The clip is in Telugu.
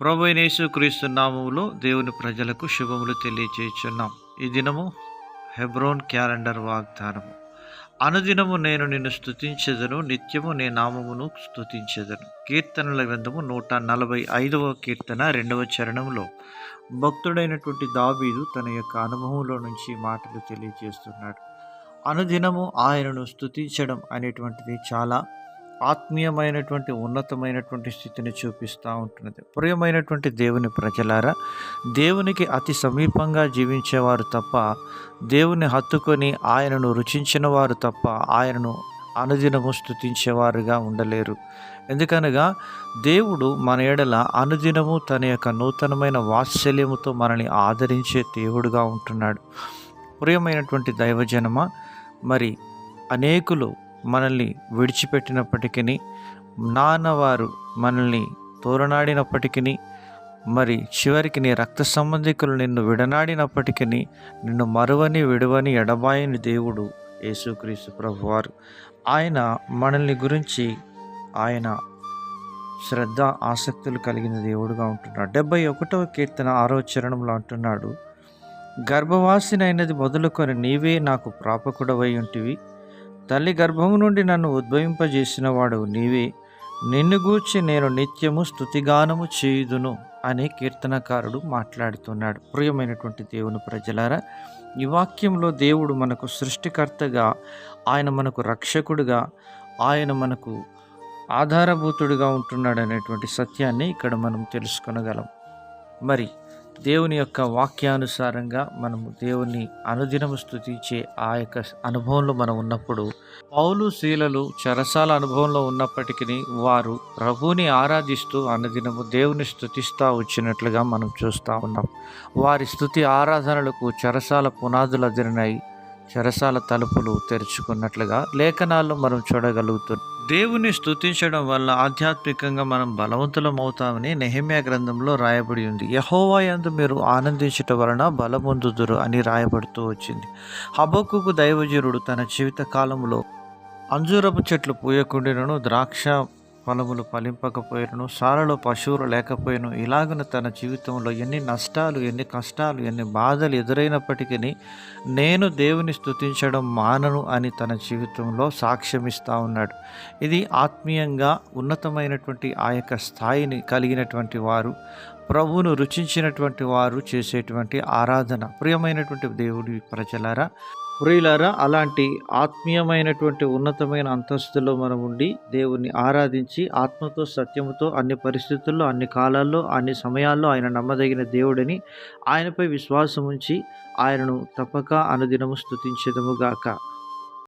ప్రభు క్రీస్తు నామములో దేవుని ప్రజలకు శుభములు తెలియచేయుచున్నాం. ఈ దినము హెబ్రోన్ క్యాలెండర్ వాగ్దానము. అనుదినము నేను నిన్ను స్థుతించదను నిత్యము నీ నామమును స్థుతించదను కీర్తనల గ్రంథము నూట నలభై ఐదవ కీర్తన రెండవ చరణంలో భక్తుడైనటువంటి దావీదు తన యొక్క అనుభవంలో నుంచి మాటలు తెలియజేస్తున్నాడు అనుదినము ఆయనను స్థుతించడం అనేటువంటిది చాలా ఆత్మీయమైనటువంటి ఉన్నతమైనటువంటి స్థితిని చూపిస్తూ ఉంటున్నది. ప్రియమైనటువంటి దేవుని ప్రజలారా దేవునికి అతి సమీపంగా జీవించేవారు తప్ప దేవుని హత్తుకొని ఆయనను రుచించిన వారు తప్ప ఆయనను అనుదినము స్థుతించేవారుగా ఉండలేరు. ఎందుకనగా దేవుడు మన ఎడల అనుదినము తన యొక్క నూతనమైన వాత్సల్యముతో మనల్ని ఆదరించే దేవుడుగా ఉంటున్నాడు. ప్రియమైనటువంటి దైవజనమ మరి అనేకులు మనల్ని విడిచిపెట్టినప్పటికీ నాన్నవారు మనల్ని తోరనాడినప్పటికీ మరి చివరికి నీ రక్త సంబంధికులు నిన్ను విడనాడినప్పటికీ నిన్ను మరువని విడవని ఎడబాయని దేవుడు యేసుక్రీస్తు ప్రభువారు. ఆయన మనల్ని గురించి ఆయన శ్రద్ధ ఆసక్తులు కలిగిన దేవుడుగా ఉంటున్నాడు. డెబ్బై ఒకటవ కీర్తన ఆరో చరణంలో అంటున్నాడు గర్భవాసినైనది మొదలుకొని నీవే నాకు ప్రాపకుడవై ఉంటివి. తల్లి గర్భము నుండి నన్ను ఉద్భవింపజేసినవాడు నీవే. నిన్ను గూర్చి నేను నిత్యము స్థుతిగానము చేయుదును అని కీర్తనకారుడు మాట్లాడుతున్నాడు. ప్రియమైనటువంటి దేవుని ప్రజలారా ఈ వాక్యంలో దేవుడు మనకు సృష్టికర్తగా ఆయన మనకు రక్షకుడుగా ఆయన మనకు ఆధారభూతుడిగా ఉంటున్నాడు అనేటువంటి సత్యాన్ని ఇక్కడ మనం తెలుసుకొనగలం. మరి దేవుని యొక్క వాక్యానుసారంగా మనము దేవుని అనుదినము స్థుతించే ఆ యొక్క అనుభవంలో మనం ఉన్నప్పుడు పౌలు శీలలు చరసాల అనుభవంలో ఉన్నప్పటికీ వారు ప్రభుని ఆరాధిస్తూ అనుదినము దేవుని స్థుతిస్తూ వచ్చినట్లుగా మనం చూస్తూ ఉన్నాం. వారి స్థుతి ఆరాధనలకు చరసాల పునాదులు అదిరినాయి చెరసాల తలుపులు తెరుచుకున్నట్లుగా లేఖనాల్లో మనం చూడగలుగుతున్నాం దేవుని స్తుతించడం వల్ల ఆధ్యాత్మికంగా మనం బలవంతులం అవుతామని నెహమ్యా గ్రంథంలో రాయబడి ఉంది. యహోవా యందు మీరు ఆనందించట వలన బలమొందుదురు అని రాయబడుతూ వచ్చింది. హబక్కుకు దైవజీరుడు తన జీవిత కాలంలో అంజూరపు చెట్లు పూయకుండినను ద్రాక్ష ఫలములు ఫలింపకపోయినను సాలలో పశువులు లేకపోయిను ఇలాగన తన జీవితంలో ఎన్ని నష్టాలు ఎన్ని కష్టాలు ఎన్ని బాధలు ఎదురైనప్పటికీ నేను దేవుని స్తుతించడం మానను అని తన జీవితంలో సాక్ష్యమిస్తూ ఉన్నాడు. ఇది ఆత్మీయంగా ఉన్నతమైనటువంటి ఆ యొక్క స్థాయిని కలిగినటువంటి వారు ప్రభువును రుచించినటువంటి వారు చేసేటువంటి ఆరాధన. ప్రియమైనటువంటి దేవుడి ప్రజలారా ప్రియులారా అలాంటి ఆత్మీయమైనటువంటి ఉన్నతమైన అంతస్తులో మనం ఉండి దేవుణ్ణి ఆరాధించి ఆత్మతో సత్యముతో అన్ని పరిస్థితుల్లో అన్ని కాలాల్లో అన్ని సమయాల్లో ఆయన నమ్మదగిన దేవుడని ఆయనపై విశ్వాసం ఉంచి ఆయనను తప్పక అనుదినము స్థుతించదముగాక